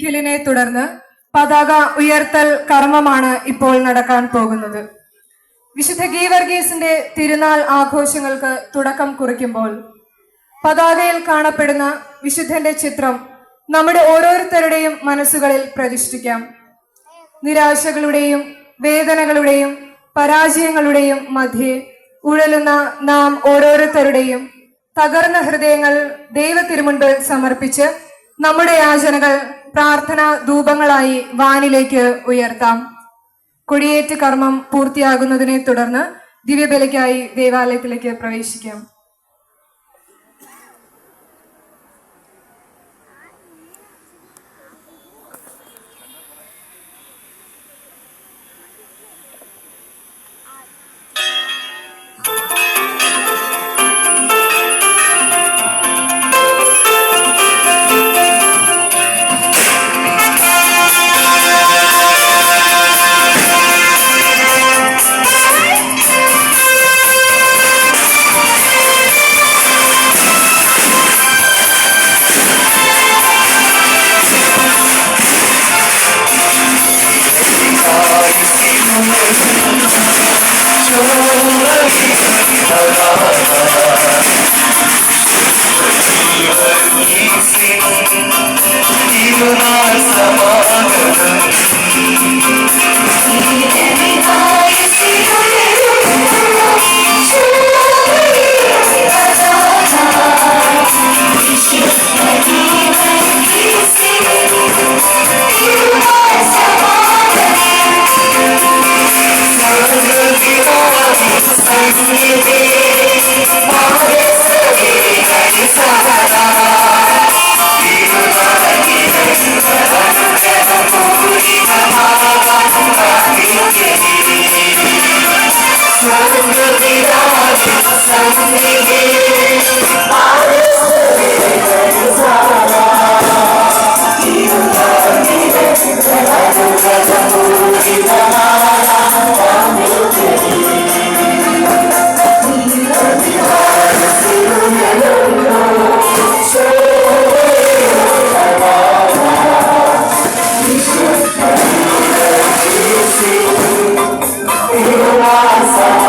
ഖിലിനെ തുടർന്ന് പതാക ഉയർത്തൽ കർമ്മമാണ് ഇപ്പോൾ നടക്കാൻ പോകുന്നത്. വിശുദ്ധ ഗീവർഗീസിന്റെ തിരുനാൾ ആഘോഷങ്ങൾക്ക് തുടക്കം കുറിക്കുമ്പോൾ പതാകയിൽ കാണപ്പെടുന്ന വിശുദ്ധന്റെ ചിത്രം നമ്മുടെ ഓരോരുത്തരുടെയും മനസ്സുകളിൽ പ്രതിഷ്ഠിക്കാം. നിരാശകളുടെയും വേദനകളുടെയും പരാജയങ്ങളുടെയും മധ്യേ ഉഴലുന്ന നാം ഓരോരുത്തരുടെയും തകർന്ന ഹൃദയങ്ങൾ ദൈവത്തിരുമുൻപിൽ സമർപ്പിച്ച് നമ്മുടെ യാചനകൾ പ്രാർത്ഥന ധൂപങ്ങളായി വാനിലേക്ക് ഉയർത്താം. കൊടിയേറ്റ് കർമ്മം പൂർത്തിയാകുന്നതിനെ തുടർന്ന് ദിവ്യബലിക്കായി ദേവാലയത്തിലേക്ക് പ്രവേശിക്കാം. തിരുനാൾ casa.